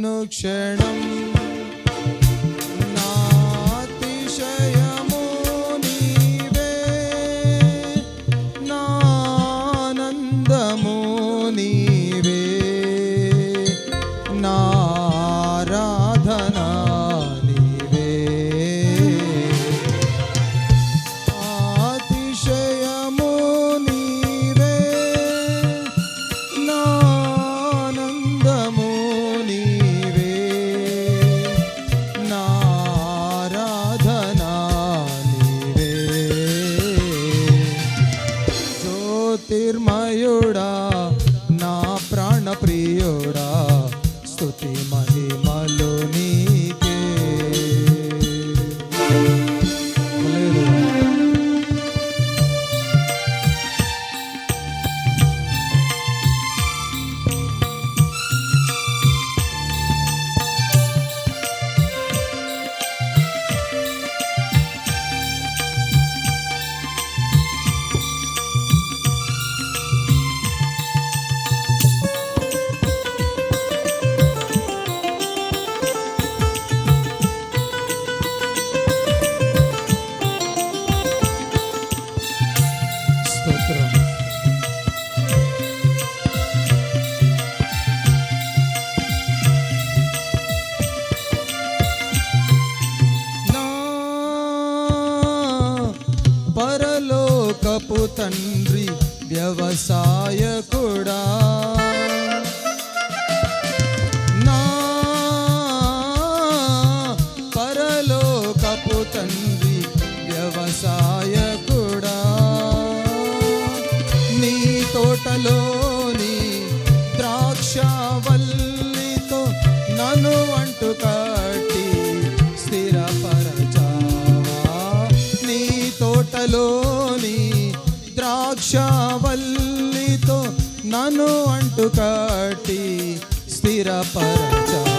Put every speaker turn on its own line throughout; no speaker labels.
అనుక్షణం జ్యోతిర్మయుడా నా ప్రాణ ప్రియుడా పరలోకపు తండ్రి వ్యవసాయకుడా. నా పరలోకపు తండ్రి వ్యవసాయకుడా. నీ తోటలోని ద్రాక్షవల్లితో నన్ను అంటు వృక్షవల్లితో నన్ను అంటు కట్టి స్థిరపరచావా.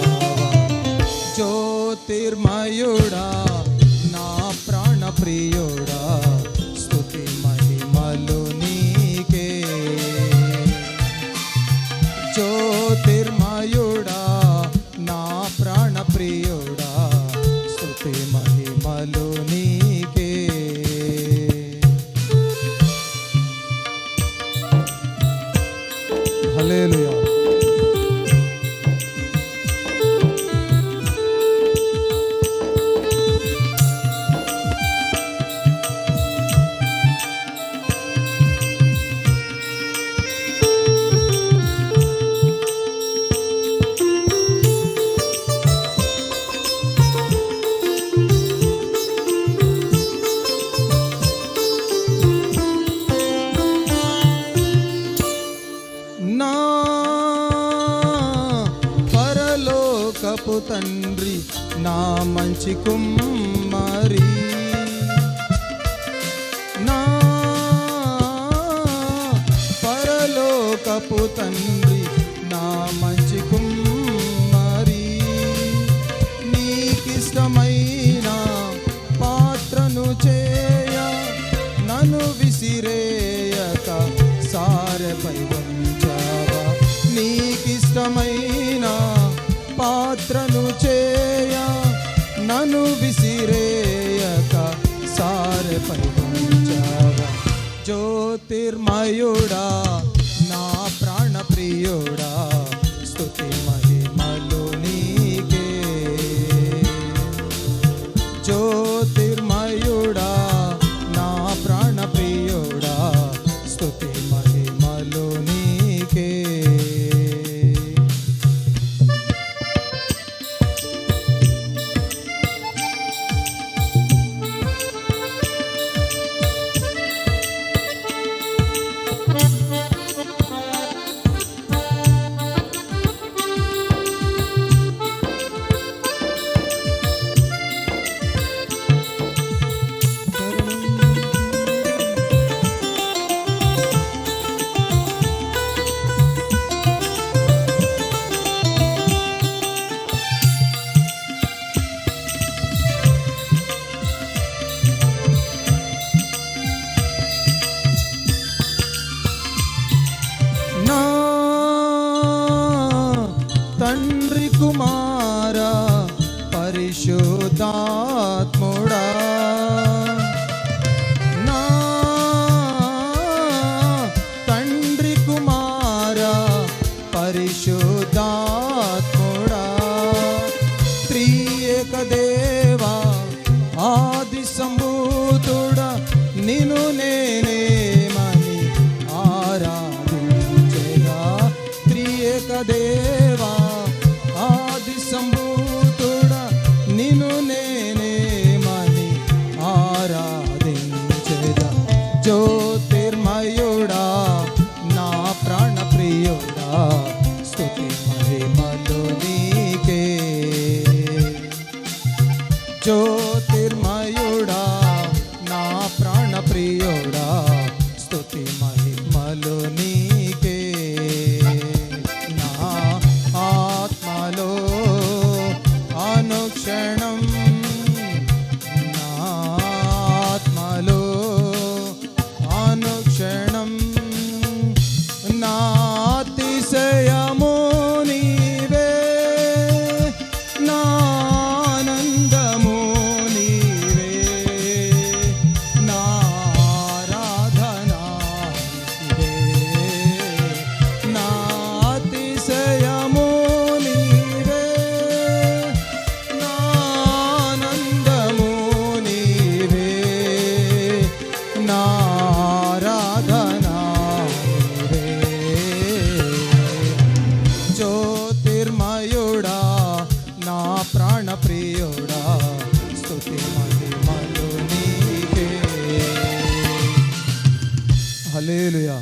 జ్యోతిర్మయుడా నా ప్రాణప్రియుడా. నా పరలోకపు తండ్రి నా మంచి కుమ్మరి. నా పరలోకపు తండ్రి జ్యోతిర్మయుడా నా ప్రాణప్రియుడా. ఆత్ముడా. నా తండ్రి కుమార పరిశుద్ధాత్ముడా. త్రియక దేవా ఆ show. అతిశయము నీవే. నానందము నీవే. నారాధన నీవే. జ్యోతిర్మయుడా నా ప్రాణప్రియుడా స్తుతి మహిమలు నీకే. హలేలుయా